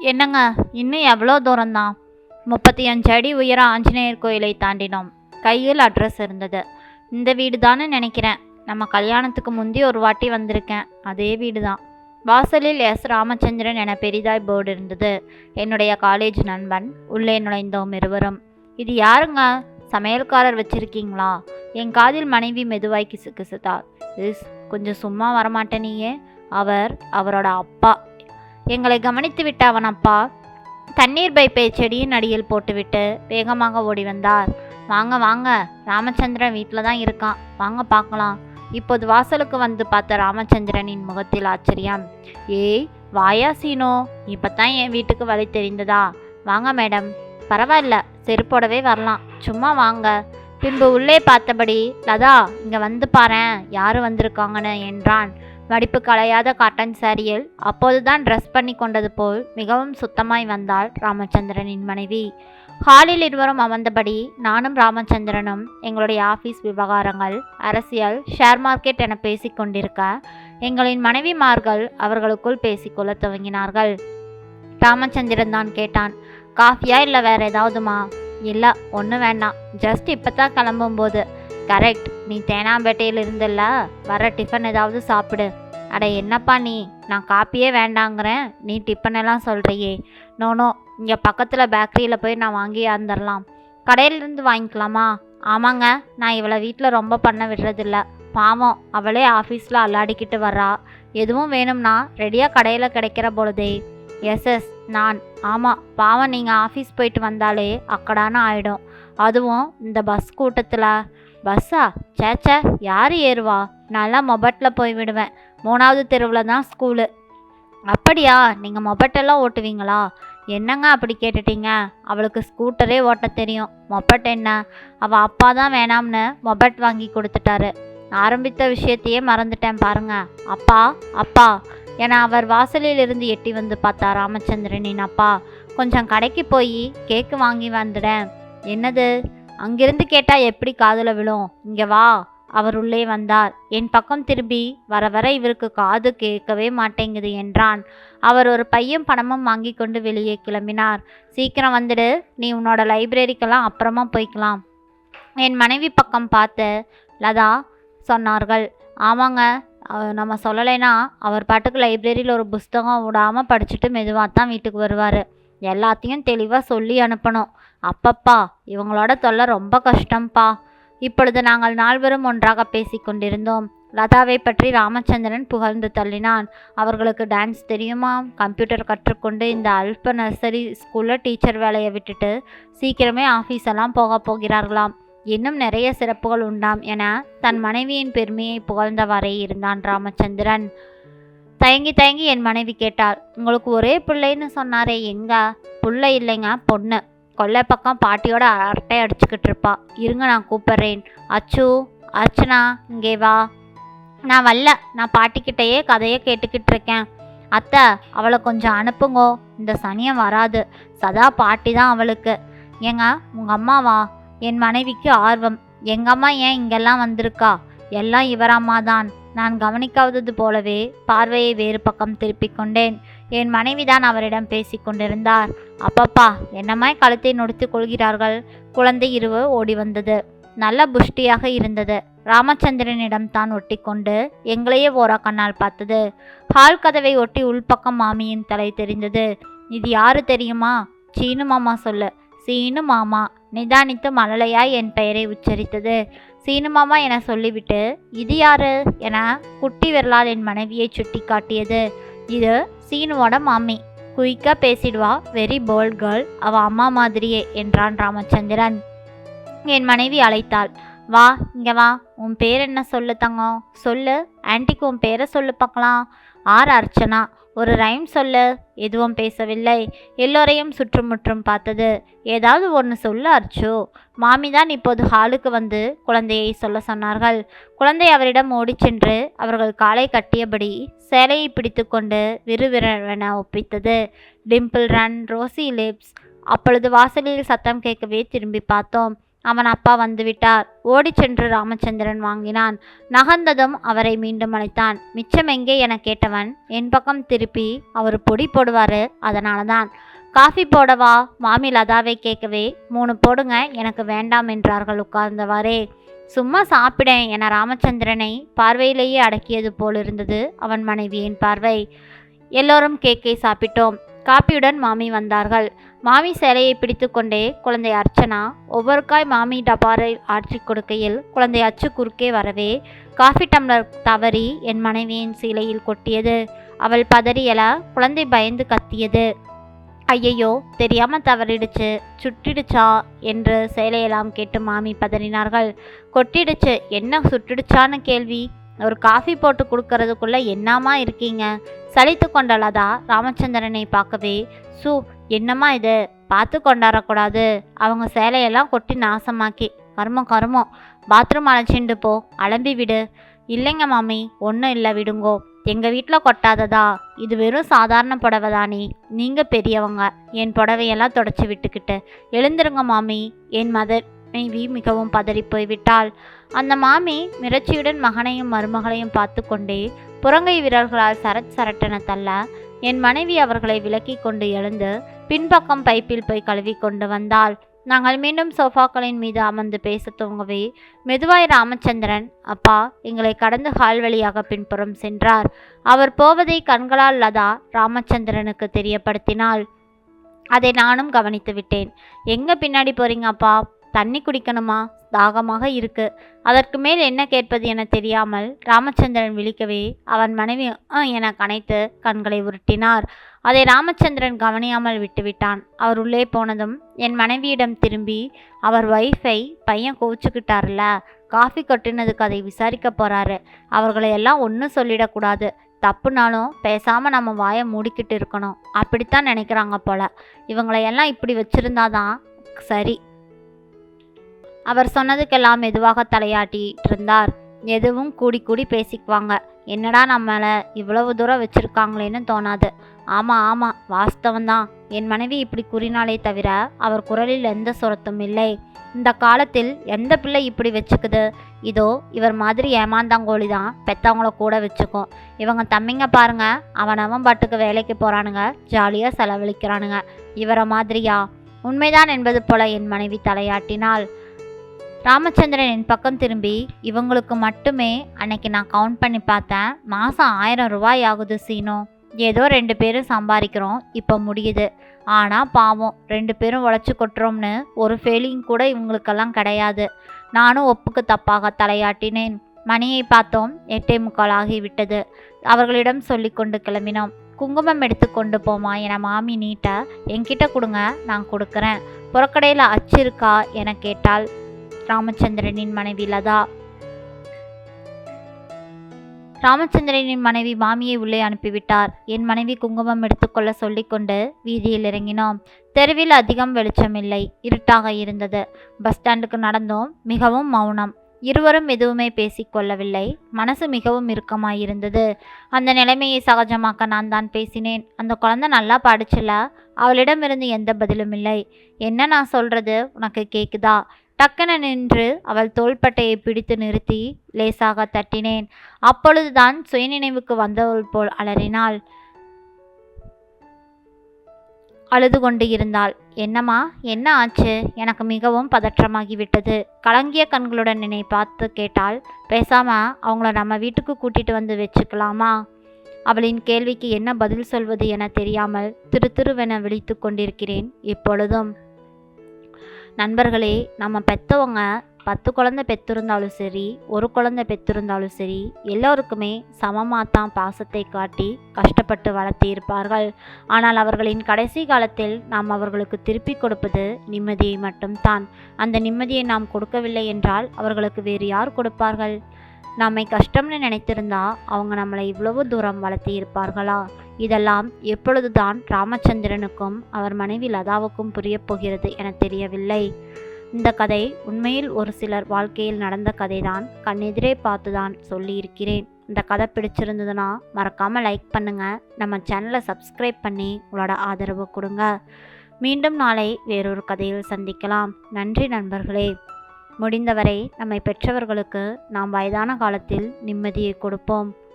என்னங்க இன்னும் எவ்வளோ தூரம்தான் முப்பத்தி அஞ்சு அடி உயர ஆஞ்சநேயர் கோயிலை தாண்டினோம். கையில் அட்ரஸ் இருந்தது. இந்த வீடு தானே நினைக்கிறேன். நம்ம கல்யாணத்துக்கு முந்தி ஒரு வாட்டி வந்திருக்கேன். அதே வீடு தான் வாசலில் எஸ். ராமச்சந்திரன் என பெரிதாய் போர்டு இருந்தது. என்னுடைய காலேஜ் நண்பன். உள்ளே நுழைந்தோம் இருவரும். இது யாருங்க? சமையல்காரர் வச்சிருக்கீங்களா? என் காதில் மனைவி மெதுவாய் கிசு கிசுத்தாள். இஸ் கொஞ்சம் சும்மா வரமாட்டேனியே. அவர் அவரோட அப்பா. எங்களை கவனித்து விட்ட அவன் அப்பா தண்ணீர் பைப்பை செடியின் அடியில் போட்டுவிட்டு வேகமாக ஓடி வந்தார். வாங்க வாங்க ராமச்சந்திரன் வீட்டில் தான் இருக்கான். வாங்க பார்க்கலாம். இப்போது வாசலுக்கு வந்து பார்த்த ராமச்சந்திரனின் முகத்தில் ஆச்சரியம். ஏய் வாயா சீனோ இப்போ தான் என் வீட்டுக்கு வழி தெரிந்ததா? வாங்க மேடம். பரவாயில்ல செருப்போடவே வரலாம். சும்மா வாங்க. பின்பு உள்ளே பார்த்தபடி லதா இங்கே வந்து பாரேன். யார் வந்திருக்காங்கன்னு என்றான். வடிப்பு களையாத காட்டன் சாரியில் அப்போதுதான் ட்ரெஸ் பண்ணி கொண்டது போல் மிகவும் சுத்தமாய் வந்தாள் ராமச்சந்திரனின் மனைவி. ஹாலில் இருவரும் அமர்ந்தபடி நானும் ராமச்சந்திரனும் எங்களுடைய ஆஃபீஸ் விவகாரங்கள் அரசியல் ஷேர் மார்க்கெட் என பேசிக்கொண்டிருக்க எங்களின் மனைவிமார்கள் அவர்களுக்குள் பேசிக்கொள்ள துவங்கினார்கள். ராமச்சந்திரன் தான் கேட்டான் காஃபியா இல்லை வேற ஏதாவதுமா? இல்லை ஒன்றும் வேண்டாம். ஜஸ்ட் இப்போ தான் கிளம்பும்போது. கரெக்ட் நீ தேனாம்பேட்டையில் இருந்தல்ல? வர டிஃபன் ஏதாவது சாப்பிடு. அட என்னப்பா நீ? நான் காப்பியே வேண்டாங்கிறேன். நீ டிஃபன் எல்லாம் சொல்கிறியே நோனோ இங்கே பக்கத்தில் பேக்கரியில் போய் நான் வாங்கி வந்துடலாம் கடையிலேருந்து வாங்கிக்கலாமா? ஆமாங்க. நான் இவளை வீட்டில் ரொம்ப பண்ண விடுறதில்ல. பாவம். அவளே ஆஃபீஸில் அல்லாடிக்கிட்டு வர்றா. எதுவும் வேணும்னா ரெடியாக கடையில் கிடைக்கிற பொழுதே. எஸ் எஸ் நான். ஆமாம் பாவம். நீங்கள் ஆஃபீஸ் போயிட்டு வந்தாலே அக்கடான ஆகிடும் அதுவும் இந்த பஸ் கூட்டத்தில். பஸ்ஸா சேச்சே யார் ஏறுவா? நான்லாம் மொபட்டில் போய் விடுவேன். மூணாவது தெருவில் தான் ஸ்கூலு. அப்படியா? நீங்கள் மொபட்டெல்லாம் ஓட்டுவீங்களா? என்னங்க அப்படி கேட்டுட்டீங்க? அவளுக்கு ஸ்கூட்டரே ஓட்ட தெரியும். மொபட் என்ன? அவள் அப்பா தான் வேணாம்னு மொபட் வாங்கி கொடுத்துட்டாரு. ஆரம்பித்த விஷயத்தையே மறந்துட்டேன் பாருங்க. அப்பா அப்பா. என அவர் வாசலில் இருந்து எட்டி வந்து பார்த்தா ராமச்சந்திரனின் அப்பா. கொஞ்சம் கடைக்கு போய் கேக்கு வாங்கி வந்துடேன் என்னது? அங்கிருந்து கேட்டால் எப்படி காதில் விழும்? இங்கே வா. அவர் உள்ளே வந்தார். என் பக்கம் திரும்பி வர வர இவருக்கு காது கேட்கவே மாட்டேங்குது என்றான். அவர் ஒரு பையன் பணமும் வாங்கி கொண்டு வெளியே கிளம்பினார். சீக்கிரம் வந்துடு. நீ உன்னோட லைப்ரரிக்கெல்லாம் அப்புறமா போய்க்கலாம். என் மனைவி பக்கம் பார்த்து லதா சொன்னார்கள். ஆமாங்க. நம்ம சொல்லலைன்னா அவர் பாட்டுக்கு லைப்ரரியில் ஒரு புஸ்தகம் விடாமல் படிச்சுட்டு மெதுவாக தான் வீட்டுக்கு வருவார். எல்லாத்தையும் தெளிவாக சொல்லி அனுப்பணும். அப்பப்பா இவங்களோட தொல்லை ரொம்ப கஷ்டம்ப்பா இப்பொழுது நாங்கள் நால்வரும் ஒன்றாக பேசிக் கொண்டிருந்தோம். லதாவை பற்றி ராமச்சந்திரன் புகழ்ந்து தள்ளினான். அவர்களுக்கு டான்ஸ் தெரியுமா? கம்ப்யூட்டர் கற்றுக்கொண்டு இந்த அல்ப நர்சரி ஸ்கூலில் டீச்சர் வேலையை விட்டுட்டு சீக்கிரமே ஆஃபீஸ் எல்லாம் போக போகிறார்களாம். இன்னும் நிறைய சிறப்புகள் உண்டாம் என தன் மனைவியின் பெருமையை புகழ்ந்தவாறே இருந்தான் ராமச்சந்திரன். தயங்கி தயங்கி என் மனைவி கேட்டாள். உங்களுக்கு ஒரே பிள்ளைன்னு சொன்னாரே எங்க? புள்ள இல்லைங்க பொண்ணு. கொல்லை பக்கம் பாட்டியோட அரட்டை அடிச்சுக்கிட்டு இருப்பா. இருங்க நான் கூப்பிட்றேன். அச்சு அர்ச்சனா இங்கே வா. நான் வரல. நான் பாட்டிக்கிட்டேயே கதையை கேட்டுக்கிட்டு இருக்கேன். அத்தை அவளை கொஞ்சம் அனுப்புங்கோ. இந்த சனியம் வராது. சதா பாட்டி தான் அவளுக்கு. ஏங்க உங்கள் அம்மாவா என் மனைவிக்கு ஆர்வம். எங்கள் அம்மா ஏன் இங்கெல்லாம் வந்திருக்கா? எல்லாம் இவராம்மா தான் நான் கவனிக்காதது போலவே பார்வையை வேறு பக்கம் திருப்பிக் கொண்டேன். என் மனைவிதான் அவரிடம் பேசிக் கொண்டிருந்தார். அப்பப்பா என்னமாய் கழுத்தை நொடித்துக் கொள்கிறார்கள்? குழந்தை இருவு ஓடி வந்தது. நல்ல புஷ்டியாக இருந்தது. ராமச்சந்திரனிடம் தான் ஒட்டிக்கொண்டு எங்களையே ஓரா கண்ணால் பார்த்தது. ஹால் கதவை ஒட்டி உள்பக்கம் மாமியின் தலை தெரிந்தது. இது யாரு தெரியுமா? சீனு மாமா சொல்லு. சீனு மாமா. நிதானித்து மழலையாய் என் பெயரை உச்சரித்தது. சீனுமாமா என சொல்லிவிட்டு இது யாரு? என குட்டி விரலால் என் மனைவியை சுட்டி காட்டியது இது சீனுவோட மாமி. குயிக்காக பேசிடுவா வெரி போல்ட் கேர்ள் அவ அம்மா மாதிரியே என்றான் ராமச்சந்திரன். என் மனைவி அழைத்தாள். வா இங்க வா. உன் பேர் என்ன சொல்லு தங்கம்? சொல்லு. ஆன்ட்டிக்கு உன் பேரை சொல்லு பார்க்கலாம். ஆர் அர்ச்சனா. ஒரு ரைம் சொல்லு எதுவும் பேசவில்லை. எல்லோரையும் சுற்றுமுற்றும் பார்த்தது. ஏதாவது ஒன்று சொல்லு அர்ச்சு மாமி தான் இப்போது ஹாலுக்கு வந்து குழந்தையை சொல்ல சொன்னார்கள். குழந்தை அவரிடம் ஓடிச் சென்று அவர்கள் காலை கட்டியபடி சேலையை பிடித்துக்கொண்டு விறுவிறவென ஒப்பித்தது. Dimple run rosy lips. அப்பொழுது வாசலில் சத்தம் கேட்கவே திரும்பி பார்த்தோம். அவன் அப்பா வந்துவிட்டார். ஓடிச் சென்று ராமச்சந்திரன் வாங்கினான். நகர்ந்ததும் அவரை மீண்டும் அழைத்தான். மிச்சம் எங்கே என கேட்டவன் என் பக்கம் திருப்பி அவர் பொடி போடுவாரு அதனால தான் காஃபி போடவா? மாமி லதாவை கேட்கவே மூணு போடுங்க எனக்கு வேண்டாம் என்றார்கள் உட்கார்ந்தவாறே. சும்மா சாப்பிடேன் என ராமச்சந்திரனை பார்வையிலேயே அடக்கியது போலிருந்தது அவன் மனைவியின் பார்வை. எல்லோரும் கேக்கை சாப்பிட்டோம். காப்பியுடன் மாமி வந்தார்கள். மாமி சேலையை பிடித்து கொண்டே குழந்தை அர்ச்சனா ஒவ்வொரு காய் மாமி டபாரை ஆற்றி கொடுக்கையில் குழந்தை அச்சு குறுக்கே வரவே காஃபி டம்ளர் தவறி என் மனைவியின் சீலையில் கொட்டியது. அவள் பதறியல குழந்தை பயந்து கத்தியது. ஐயையோ தெரியாம தவறிடுச்சு. சுட்டிடுச்சா என்று சேலையெல்லாம் கேட்டு மாமி பதறினார்கள். கொட்டிடுச்சு. என்ன சுட்டுடுச்சான்னு கேள்வி. ஒரு காஃபி போட்டு கொடுக்கறதுக்குள்ள என்னமா இருக்கீங்க? சலித்து கொண்டலதா ராமச்சந்திரனை பார்க்கவே. சு என்னம்மா இது? பார்த்து கொண்டாடக்கூடாது. அவங்க சேலையெல்லாம் கொட்டி நாசமாக்கி. கருமம் கருமம். பாத்ரூம் அழைச்சிண்டு போ. அலம்பி விடு. இல்லைங்க மாமி ஒன்றும் இல்லை விடுங்கோ. எங்கள் வீட்டில் கொட்டாததா? இது வெறும் சாதாரண புடவை தானே. நீங்கள் பெரியவங்க. என் புடவையெல்லாம் தொடச்சி விட்டுக்கிட்டு. எழுந்துருங்க மாமி. என் மதர் மனைவி மிகவும் பதறிப்போய்விட்டாள். அந்த மாமி மிரட்சியுடன் மகனையும் மருமகளையும் பார்த்து கொண்டே புறங்கை வீரர்களால் சரட் சரட்டென தள்ள என் மனைவி அவர்களை விலக்கி கொண்டு எழுந்து பின்பக்கம் பைப்பில் போய் கழுவி கொண்டு வந்தாள். நாங்கள் மீண்டும் சோஃபாக்களின் மீது அமர்ந்து பேசத் துவங்கவே மெதுவாய் ராமச்சந்திரன் அப்பா எங்களை கடந்து ஹால் வழியாக பின்புறம் சென்றார். அவர் போவதை கண்களால் லதா ராமச்சந்திரனுக்கு தெரியப்படுத்தினாள். அதை நானும் கவனித்து விட்டேன் எங்க பின்னாடி போறீங்க அப்பா? தண்ணி குடிக்கணுமா? தாகமாக இருக்கு. அதற்கு மேல் என்ன கேட்பது என தெரியாமல் ராமச்சந்திரன் விழிக்கவே அவன் மனைவி என கனைத்து கண்களை உருட்டினார். அதை ராமச்சந்திரன் கவனியாமல் விட்டுவிட்டான். அவர் உள்ளே போனதும் என் மனைவியிடம் திரும்பி அவர் ஒய்ஃபை பையன் கோவிச்சுக்கிட்டார்ல காஃபி கொட்டினதுக்கு அதை விசாரிக்க போறாரு. அவர்களை எல்லாம் ஒன்றும் சொல்லிடக்கூடாது. தப்புனாலும் பேசாம நம்ம வாயை மூடிக்கிட்டு இருக்கணும். அப்படித்தான் நினைக்கிறாங்க போல. இவங்களையெல்லாம் இப்படி வச்சிருந்தாதான் சரி. அவர் சொன்னதுக்கெல்லாம் மெதுவாக தலையாட்டிட்டு இருந்தார் எதுவும் கூடி கூடி பேசிக்குவாங்க. என்னடா நம்மளை இவ்வளவு தூரம் வச்சுருக்காங்களேன்னு தோணாது. ஆமாம் ஆமாம் வாஸ்தவம்தான். என் மனைவி இப்படி கூறினாலே தவிர அவர் குரலில் எந்த சுரத்தும் இல்லை. இந்த காலத்தில் எந்த பிள்ளை இப்படி வச்சுக்குது? இதோ இவர் மாதிரி ஏமாந்தாங்கோழி தான் பெத்தவங்கள கூட வச்சுக்கும். இவங்க தம்பிங்க பாருங்க அவன் அவன் பாட்டுக்கு வேலைக்கு போகிறானுங்க ஜாலியாக செலவழிக்கிறானுங்க. இவரை மாதிரியா? உண்மைதான் என்பது போல என் மனைவி தலையாட்டினாள். ராமச்சந்திரன் என் பக்கம் திரும்பி இவங்களுக்கு மட்டுமே அன்னைக்கு நான் கவுண்ட் பண்ணி பார்த்தேன் மாதம் ஆயிரம் ரூபாய் ஆகுது சீனோ. ஏதோ ரெண்டு பேரும் சம்பாதிக்கிறோம் இப்போ முடியுது. ஆனால் பாவம் ரெண்டு பேரும் உழைச்சி கொட்டுறோம்னு ஒரு ஃபீலிங் கூட இவங்களுக்கெல்லாம் கிடையாது. நானும் ஒப்புக்கு தப்பாக தலையாட்டினேன். மணியை பார்த்தோம் எட்டே முக்கால் ஆகிவிட்டது. அவர்களிடம் சொல்லி கொண்டு கிளம்பினோம். குங்குமம் எடுத்து கொண்டு போமா என மாமி நீட்ட என்கிட்ட கொடுங்க நான் கொடுக்குறேன். புறக்கடையில் அச்சு இருக்கா? என கேட்டால் ராமச்சந்திரனின் மனைவி லதா. ராமச்சந்திரனின் மனைவி மாமியை உள்ளே அனுப்பிவிட்டார். என் மனைவி குங்குமம் எடுத்துக்கொள்ள சொல்லிக்கொண்டு வீதியில் இறங்கினோம். தெருவில் அதிகம் வெளிச்சமில்லை. இருட்டாக இருந்தது. பஸ் ஸ்டாண்டுக்கு நடந்தோம். மிகவும் மௌனம். இருவரும் எதுவுமே பேசிக்கொள்ளவில்லை மனசு மிகவும் இறுக்கமாயிருந்தது. அந்த நிலைமையை சகஜமாக்க நான் தான் பேசினேன். அந்த குழந்தை நல்லா படிச்சுல. அவளிடமிருந்து எந்த பதிலும் இல்லை. என்ன நான் சொல்றது? உனக்கு கேக்குதா? டக்கென நின்று அவள் தோள்பட்டையை பிடித்து நிறுத்தி லேசாக தட்டினேன். அப்பொழுதுதான் சுயநினைவுக்கு வந்தவள் போல் அலறினாள். அழுது கொண்டு இருந்தாள். என்னம்மா என்ன ஆச்சு? எனக்கு மிகவும் பதற்றமாகிவிட்டது. கலங்கிய கண்களுடன் என்னை பார்த்து கேட்டால் பேசாம அவங்கள நம்ம வீட்டுக்கு கூட்டிட்டு வந்து வச்சுக்கலாமா? அவளின் கேள்விக்கு என்ன பதில் சொல்வது என தெரியாமல் திரு திருவென விழித்து கொண்டிருக்கிறேன் இப்பொழுதும். நண்பர்களே நம்ம பெற்றவங்க பத்து குழந்தை பெற்றிருந்தாலும் சரி ஒரு குழந்தை பெற்றிருந்தாலும் சரி எல்லோருக்குமே சமமாக தான் பாசத்தை காட்டி கஷ்டப்பட்டு வளர்த்தி இருப்பார்கள். ஆனால் அவர்களின் கடைசி காலத்தில் நாம் அவர்களுக்கு திருப்பி கொடுப்பது நிம்மதியை மட்டும்தான். அந்த நிம்மதியை நாம் கொடுக்கவில்லை என்றால் அவர்களுக்கு வேறு யார் கொடுப்பார்கள்? நம்மை கஷ்டம்னு நினைத்திருந்தா அவங்க நம்மளை இவ்வளவு தூரம் வளர்த்தி இருப்பார்களா? இதெல்லாம் எப்பொழுதுதான் ராமச்சந்திரனுக்கும் அவர் மனைவி லதாவுக்கும் புரியப் போகிறது என தெரியவில்லை. இந்த கதை உண்மையில் ஒரு சிலர் வாழ்க்கையில் நடந்த கதைதான். கண்ணெதிரே பார்த்துதான் சொல்லியிருக்கிறேன். இந்த கதை பிடிச்சிருந்ததுன்னா மறக்காமல் லைக் பண்ணுங்கள் நம்ம சேனலை சப்ஸ்கிரைப் பண்ணி உங்களோட ஆதரவு கொடுங்க. மீண்டும் நாளை வேறொரு கதையில் சந்திக்கலாம். நன்றி நண்பர்களே. முடிந்தவரை நம்மை பெற்றவர்களுக்கு நாம் வயதான காலத்தில் நிம்மதியை கொடுப்போம்.